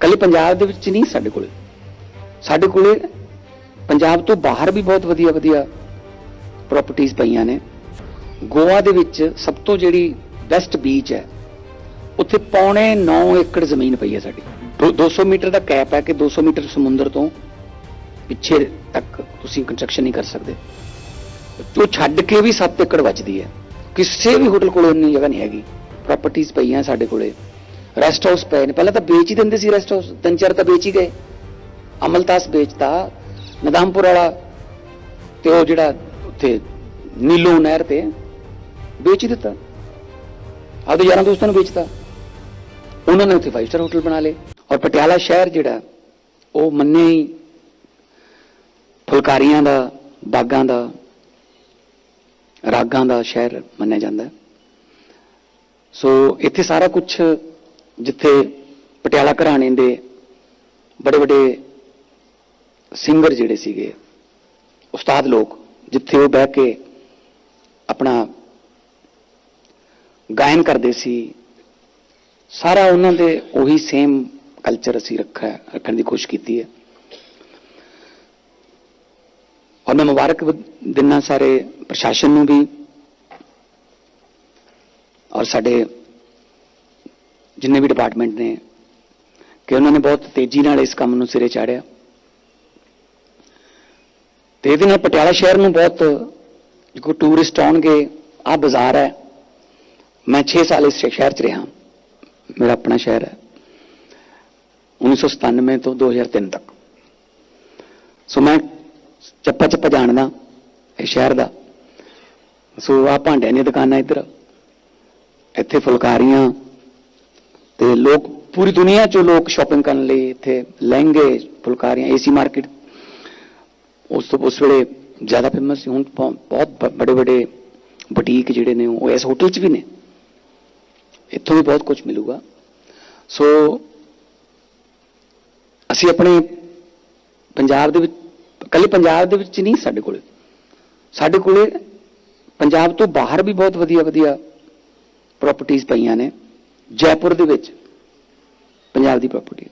ਕੱਲੇ ਪੰਜਾਬ ਦੇ ਵਿੱਚ ਨਹੀਂ, ਸਾਡੇ ਕੋਲ। ਸਾਡੇ ਕੋਲੇ ਪੰਜਾਬ ਤੋਂ ਬਾਹਰ ਵੀ ਬਹੁਤ ਵਧੀਆ ਵਧੀਆ ਪ੍ਰਾਪਰਟੀਆਂ ਪਈਆਂ ਨੇ। ਗੋਆ ਦੇ ਵਿੱਚ ਸਭ ਤੋਂ ਜਿਹੜੀ ਬੈਸਟ ਬੀਚ ਹੈ, ਉੱਥੇ ਪੌਣੇ 9 ਏਕੜ ਜ਼ਮੀਨ ਪਈ ਹੈ ਸਾਡੀ। ਦੋ- 200 ਮੀਟਰ ਦਾ ਕੈਪ ਹੈ ਕਿ 200 ਮੀਟਰ ਸਮੁੰਦਰ ਤੋਂ ਪਿੱਛੇ ਤੱਕ ਤੁਸੀਂ ਕੰਸਟਰਕਸ਼ਨ ਨਹੀਂ ਕਰ ਸਕਦੇ। ਉਹ ਛੱਡ ਕੇ ਵੀ 7 ਏਕੜ ਬਚਦੀ ਹੈ। ਕਿਸੇ ਵੀ ਹੋਟਲ ਕੋਲ ਇੰਨੀ ਜਗ੍ਹਾ ਨਹੀਂ ਹੈਗੀ। ਪ੍ਰਾਪਰਟੀਆਂ ਪਈਆਂ ਸਾਡੇ ਕੋਲੇ। ਰੈਸਟ ਹਾਊਸ ਪਏ ਨੇ। ਪਹਿਲਾਂ ਤਾਂ ਵੇਚ ਹੀ ਦਿੰਦੇ ਸੀ ਰੈਸਟ ਹਾਊਸ। ਤਿੰਨ ਚਾਰ ਤਾਂ ਵੇਚ ਹੀ ਗਏ। ਅਮਲਤਾਸ ਵੇਚਤਾ ਨਦਾਮਪੁਰ ਵਾਲਾ ਤੇ ਉਹ ਜਿਹੜਾ ਉੱਥੇ ਨੀਲੋ ਨਹਿਰ ਤੇ ਵੇਚ ਹੀ ਦਿੱਤਾ। ਆਪਦੇ ਯਾਰਾਂ ਦੋਸਤਾਂ ਨੂੰ ਵੇਚਤਾ। ਉਹਨਾਂ ਨੇ ਉੱਥੇ 5 ਸਟਾਰ ਹੋਟਲ ਬਣਾ ਲਏ। ਔਰ ਪਟਿਆਲਾ ਸ਼ਹਿਰ ਜਿਹੜਾ, ਉਹ ਮੰਨੇ ਹੀ ਫੁਲਕਾਰੀਆਂ ਦਾ ਬਾਗਾਂ ਦਾ, ਰਾਗਾਂ ਦਾ ਸ਼ਹਿਰ ਮੰਨਿਆ ਜਾਂਦਾ। ਸੋ ਇੱਥੇ ਸਾਰਾ ਕੁਝ ਜਿੱਥੇ ਪਟਿਆਲਾ ਘਰਾਣੇ ਦੇ ਬੜੇ ਬੜੇ ਸਿੰਗਰ ਜਿਹੜੇ ਸੀਗੇ, ਉਸਤਾਦ ਲੋਕ, ਜਿੱਥੇ ਉਹ ਬਹਿ ਕੇ ਆਪਣਾ ਗਾਇਨ ਕਰਦੇ ਸੀ, ਸਾਰਾ ਉਹਨਾਂ ਦੇ ਉਹੀ ਸੇਮ ਕਲਚਰ ਅਸੀਂ ਰੱਖਿਆ, ਰੱਖਣ ਦੀ ਕੋਸ਼ਿਸ਼ ਕੀਤੀ ਹੈ। ਔਰ ਮੈਂ ਮੁਬਾਰਕ ਦਿਨਾ ਸਾਰੇ ਪ੍ਰਸ਼ਾਸਨ ਨੂੰ ਵੀ, ਔਰ ਸਾਡੇ ਜਿੰਨੇ ਵੀ ਡਿਪਾਰਟਮੈਂਟ ਨੇ ਕਿ ਉਹਨਾਂ ਨੇ ਬਹੁਤ ਤੇਜ਼ੀ ਨਾਲ ਇਸ ਕੰਮ ਨੂੰ ਸਿਰੇ ਚਾੜਿਆ ਤੇ ਇਹਦੇ ਨਾਲ ਪਟਿਆਲਾ ਸ਼ਹਿਰ ਨੂੰ ਬਹੁਤ ਜੋ ਟੂਰਿਸਟ ਆਉਣਗੇ ਆ ਬਾਜ਼ਾਰ ਹੈ ਮੈਂ 6 ਸਾਲ ਇਸ ਸ਼ਹਿਰ 'ਚ ਰਿਹਾ ਮੇਰਾ ਆਪਣਾ ਸ਼ਹਿਰ ਹੈ 1997 ਤੋਂ 2003 ਤੱਕ ਸੋ ਮੈਂ ਚੱਪਾ ਚੱਪਾ ਜਾਣਦਾ ਇਹ ਸ਼ਹਿਰ ਦਾ ਸੋ ਆ ਭਾਂਡਿਆਂ ਦੀਆਂ ਦੁਕਾਨਾਂ ਇੱਧਰ ਇੱਥੇ ਫੁਲਕਾਰੀਆਂ ਤੇ ਲੋਕ, ਪੂਰੀ ਦੁਨੀਆ ਚੋਂ ਲੋਕ ਸ਼ਾਪਿੰਗ ਕਰਨ ਲਈ ਇੱਥੇ ਲਹਿੰਗੇ, ਫੁਲਕਾਰੀਆਂ ਏਸੀ ਮਾਰਕੀਟ ਉਸ ਤੋਂ ਉਸ ਵੇਲੇ ਜ਼ਿਆਦਾ ਫੇਮਸ ਸੀ, ਹੁਣ ਬਹੁ- ਬਹੁਤ ਬੜੇ ਬੜੇ ਬੁਟੀਕ ਜਿਹੜੇ ਨੇ ਉਹ ਇਸ ਹੋਟਲ 'ਚ ਵੀ ਨੇ। ਇੱਥੋਂ ਵੀ ਬਹੁਤ ਕੁਝ ਮਿਲੂਗਾ। ਸੋ ਅਸੀਂ ਆਪਣੇ ਪੰਜਾਬ ਦੇ ਵਿੱਚ ਕੱਲੇ ਪੰਜਾਬ ਦੇ ਵਿੱਚ ਨਹੀਂ ਸਾਡੇ ਕੋਲੇ। ਸਾਡੇ ਕੋਲੇ ਪੰਜਾਬ ਤੋਂ ਬਾਹਰ ਵੀ ਬਹੁਤ ਵਧੀਆ ਵਧੀਆ ਪ੍ਰਾਪਰਟੀਆਂ ਪਈਆਂ ਨੇ। ਜੈਪੁਰ ਦੇ ਵਿੱਚ, ਪੰਜਾਬ ਦੀ ਪ੍ਰਾਪਰਟੀ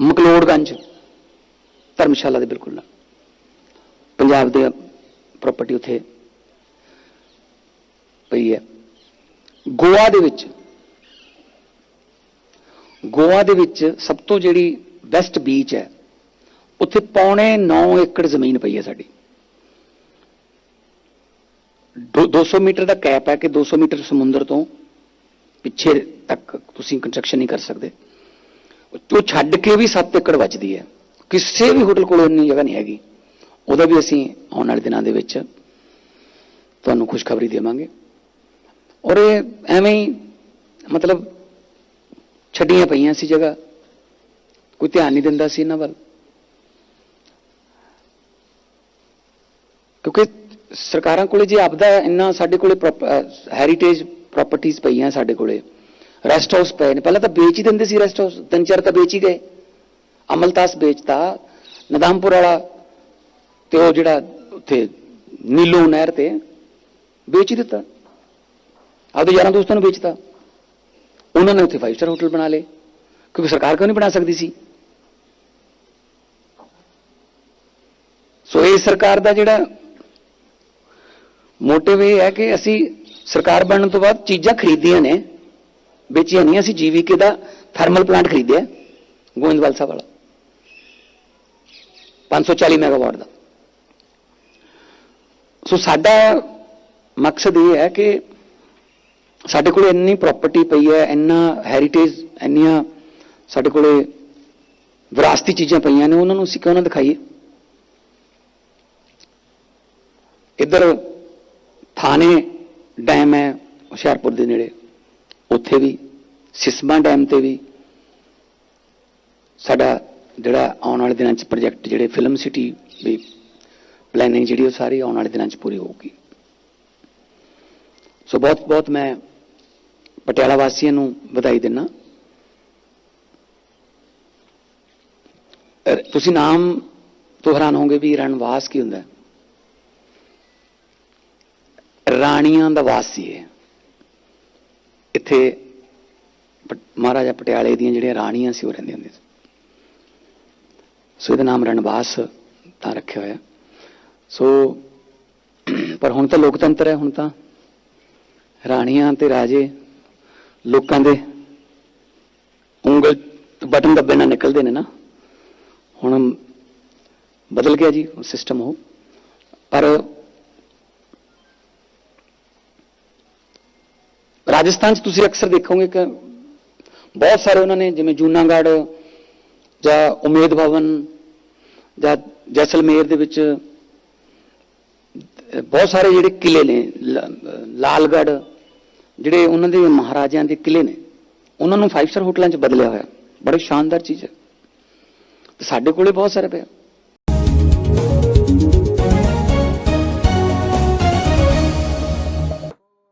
ਮਕਲੋੜਗੰਜ, ਧਰਮਸ਼ਾਲਾ ਦੇ ਬਿਲਕੁਲ ਨਾਲ। ਪੰਜਾਬ ਦੇ ਪ੍ਰਾਪਰਟੀ ਉੱਥੇ ਪਈ ਹੈ। ਗੋਆ ਦੇ ਵਿੱਚ, ਗੋਆ ਦੇ ਵਿੱਚ ਸਭ ਤੋਂ ਜਿਹੜੀ ਬੈਸਟ ਬੀਚ ਹੈ, ਉੱਥੇ ਪੌਣੇ 9 ਏਕੜ ਜ਼ਮੀਨ ਪਈ ਹੈ ਸਾਡੀ। ਦੋ- 200 ਮੀਟਰ ਦਾ ਕੈਪ ਹੈ ਕਿ 200 ਮੀਟਰ ਸਮੁੰਦਰ ਤੋਂ ਪਿੱਛੇ ਤੱਕ ਤੁਸੀਂ ਕੰਸਟਰਕਸ਼ਨ ਨਹੀਂ ਕਰ ਸਕਦੇ। ਉਹ ਛੱਡ ਕੇ ਵੀ 7 ਏਕੜ ਵੱਜਦੀ ਹੈ। ਕਿਸੇ ਵੀ ਹੋਟਲ ਕੋਲ ਇੰਨੀ ਜਗ੍ਹਾ ਨਹੀਂ ਹੈਗੀ। ਉਹਦਾ ਵੀ ਅਸੀਂ ਆਉਣ ਵਾਲੇ ਦਿਨਾਂ ਦੇ ਵਿੱਚ ਤੁਹਾਨੂੰ ਖੁਸ਼ਖਬਰੀ ਦੇਵਾਂਗੇ। ਔਰ ਇਹ ਐਵੇਂ ਹੀ ਮਤਲਬ ਛੱਡੀਆਂ ਪਈਆਂ ਸੀ ਜਗ੍ਹਾ। ਕੋਈ ਧਿਆਨ ਨਹੀਂ ਦਿੰਦਾ ਸੀ ਇਹਨਾਂ ਵੱਲ। ਕਿਉਂਕਿ ਸਰਕਾਰਾਂ ਕੋਲੇ ਜੇ ਆਪਦਾ ਇੰਨਾ ਸਾਡੇ ਕੋਲੇ ਹੈਰੀਟੇਜ ਪ੍ਰਾਪਰਟੀਆਂ ਪਈਆਂ ਸਾਡੇ ਕੋਲੇ। ਰੈਸਟ ਹਾਊਸ ਪਏ ਨੇ। ਪਹਿਲਾਂ ਤਾਂ ਵੇਚ ਹੀ ਦਿੰਦੇ ਸੀ ਰੈਸਟ ਹਾਊਸ ਤਿੰਨ ਚਾਰ ਤਾਂ ਵੇਚ ਹੀ ਗਏ। ਅਮਲਤਾਸ ਵੇਚਤਾ। ਨਦਾਮਪੁਰ ਵਾਲਾ ਤੇ ਉਹ ਜਿਹੜਾ ਉੱਥੇ ਨੀਲੋ ਨਹਿਰ ਤੇ ਵੇਚ ਹੀ ਦਿੱਤਾ। ਆਪਦੇ ਯਾਰਾਂ ਦੋਸਤਾਂ ਨੂੰ ਵੇਚਤਾ। ਉਹਨਾਂ ਨੇ ਉੱਥੇ 5 ਸਟਾਰ ਹੋਟਲ ਬਣਾ ਲਏ। ਕਿਉਂਕਿ ਸਰਕਾਰ ਕਿਉਂ ਨਹੀਂ ਬਣਾ ਸਕਦੀ ਸੀ? ਸੋ ਇਹ ਸਰਕਾਰ ਦਾ ਜਿਹੜਾ ਮੋਟਿਵ ਇਹ ਹੈ ਕਿ ਅਸੀਂ ਸਰਕਾਰ ਬਣਨ ਤੋਂ ਬਾਅਦ ਚੀਜ਼ਾਂ ਖਰੀਦੀਆਂ ਨੇ। ਵੇਚੀਆਂ ਨਹੀਂ, ਅਸੀਂ ਜੀਵੀਕੇ ਦਾ ਥਰਮਲ ਪਲਾਂਟ ਖਰੀਦਿਆ, ਗੋਇੰਦਵਾਲ ਸਾਹਿਬ ਵਾਲਾ। 540 ਮੈਗਾਵਾਟ ਦਾ। ਸੋ ਸਾਡਾ ਮਕਸਦ ਇਹ ਹੈ ਕਿ ਸਾਡੇ ਕੋਲ ਇੰਨੀ ਪ੍ਰਾਪਰਟੀ ਪਈ ਹੈ, ਇੰਨਾ ਹੈਰੀਟੇਜ ਇੰਨੀਆਂ ਸਾਡੇ ਕੋਲੇ ਵਿਰਾਸਤੀ ਚੀਜ਼ਾਂ ਪਈਆਂ ਨੇ, ਉਹਨਾਂ ਨੂੰ ਅਸੀਂ ਕਿਉਂ ਨਾ ਦਿਖਾਈਏ? ਇੱਧਰ ਥਾਣੇ ਡੈਮ ਹੈ ਹੁਸ਼ਿਆਰਪੁਰ ਦੇ ਨੇੜੇ। ਉੱਥੇ ਵੀ, ਸਿਸਮਾ ਡੈਮ ਤੇ ਵੀ ਸਾਡਾ ਜਿਹੜਾ ਆਉਣ ਵਾਲੇ ਦਿਨਾਂ 'ਚ ਪ੍ਰੋਜੈਕਟ ਜਿਹੜੇ ਫਿਲਮ ਸਿਟੀ ਵੀ ਪਲੈਨਿੰਗ ਜਿਹੜੀ ਉਹ ਸਾਰੀ ਆਉਣ ਵਾਲੇ ਦਿਨਾਂ 'ਚ ਪੂਰੀ ਹੋਊਗੀ। ਸੋ ਬਹੁਤ ਬਹੁਤ ਮੈਂ ਪਟਿਆਲਾ ਵਾਸੀਆਂ ਨੂੰ ਵਧਾਈ ਦਿੰਨਾ। ਤੁਸੀਂ ਨਾਮ ਤੋਂ ਹੈਰਾਨ ਹੋਗੇ ਵੀ ਰਣਵਾਸ ਕੀ ਹੁੰਦਾ ਹੈ? ਰਾਣੀਆਂ ਦਾ ਵਾਸ ਸੀ ਇਹ ਇੱਥੇ ਪ- ਮਹਾਰਾਜਾ ਪਟਿਆਲੇ ਦੀਆਂ ਜਿਹੜੀਆਂ ਰਾਣੀਆਂ ਸੀ ਉਹ ਰਹਿੰਦੀਆਂ ਹੁੰਦੀਆਂ ਸੀ। ਸੋ ਇਹਦਾ ਨਾਮ ਰਣਵਾਸ ਤਾਂ ਰੱਖਿਆ ਹੋਇਆ। ਸੋ ਪਰ ਹੁਣ ਤਾਂ ਲੋਕਤੰਤਰ ਹੈ, ਹੁਣ ਤਾਂ ਰਾਣੀਆਂ ਤੇ ਰਾਜੇ ਲੋਕਾਂ ਦੇ ਉਂਗਲ ਬਟਨ ਦੱਬੇ ਨਾਲ ਨਿਕਲਦੇ ਨੇ ਨਾ। ਹੁਣ ਬਦਲ ਗਿਆ ਜੀ ਸਿਸਟਮ ਉਹ। ਪਰ ਰਾਜਸਥਾਨ 'ਚ ਤੁਸੀਂ ਅਕਸਰ ਦੇਖੋਗੇ ਕਿ ਬਹੁਤ ਸਾਰੇ ਉਹਨਾਂ ਨੇ, ਜਿਵੇਂ ਜੂਨਾਗੜ੍ਹ ਜਾਂ ਉਮੇਦ ਭਵਨ ਜਾਂ ਜੈਸਲਮੇਰ ਦੇ ਵਿੱਚ ਬਹੁਤ ਸਾਰੇ ਜਿਹੜੇ ਕਿਲੇ ਨੇ, ਲ- ਲਾਲਗੜ੍ਹ, ਜਿਹੜੇ ਉਹਨਾਂ ਦੇ ਮਹਾਰਾਜਿਆਂ ਦੇ ਕਿਲੇ ਨੇ, ਉਹਨਾਂ ਨੂੰ 5 ਸਟਾਰ ਹੋਟਲਾਂ 'ਚ ਬਦਲਿਆ ਹੋਇਆ। ਬੜੀ ਸ਼ਾਨਦਾਰ ਚੀਜ਼ ਹੈ। ਤੇ ਸਾਡੇ ਕੋਲੇ ਬਹੁਤ ਸਾਰੇ ਪਿਆ